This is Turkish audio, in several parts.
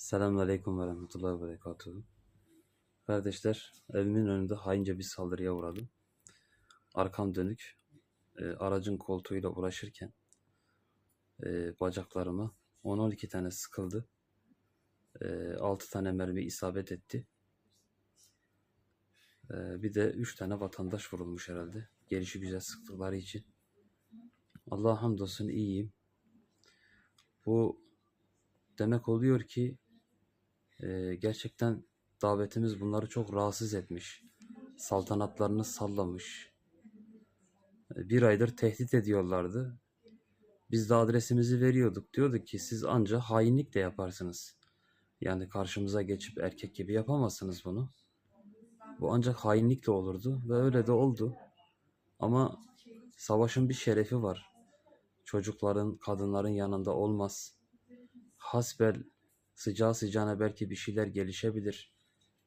Selamünaleyküm ve rahmetullahi ve berekatuhu. Kardeşler, evimin önünde haince bir saldırıya uğradım. Arkam dönük, e, aracın koltuğuyla uğraşırken e, bacaklarıma 10-12 tane sıkıldı. E, 6 tane mermi isabet etti. E, bir de 3 tane vatandaş vurulmuş herhalde. Gelişi güzel sıktıkları için. Allah'a hamdolsun iyiyim. Bu demek oluyor ki ee, gerçekten davetimiz bunları çok rahatsız etmiş. Saltanatlarını sallamış. Ee, Bir aydır tehdit ediyorlardı. Biz de adresimizi veriyorduk. Diyorduk ki siz anca hainlik de yaparsınız. Yani karşımıza geçip erkek gibi yapamazsınız bunu. Bu ancak hainlikle olurdu ve öyle de oldu. Ama savaşın bir şerefi var. Çocukların, kadınların yanında olmaz. Hasbel sıcağı sıcağına belki bir şeyler gelişebilir.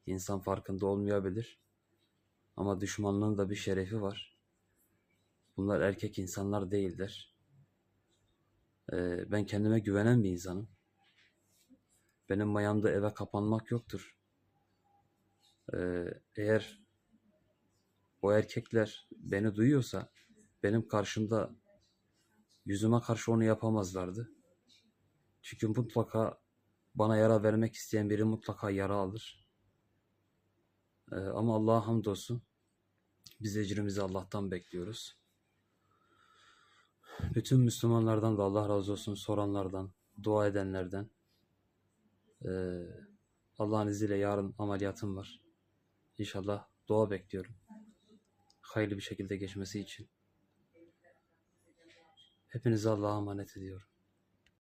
İnsan farkında olmayabilir. Ama düşmanlığın da bir şerefi var. Bunlar erkek insanlar değildir. Ee, ben kendime güvenen bir insanım. Benim mayamda eve kapanmak yoktur. Ee, eğer o erkekler beni duyuyorsa benim karşımda yüzüme karşı onu yapamazlardı. Çünkü mutlaka bana yara vermek isteyen biri mutlaka yara alır. Ee, ama Allah'a hamdolsun biz ecrimizi Allah'tan bekliyoruz. Bütün Müslümanlardan da Allah razı olsun soranlardan, dua edenlerden. Ee, Allah'ın izniyle yarın ameliyatım var. İnşallah dua bekliyorum. Hayırlı bir şekilde geçmesi için. Hepinizi Allah'a emanet ediyorum.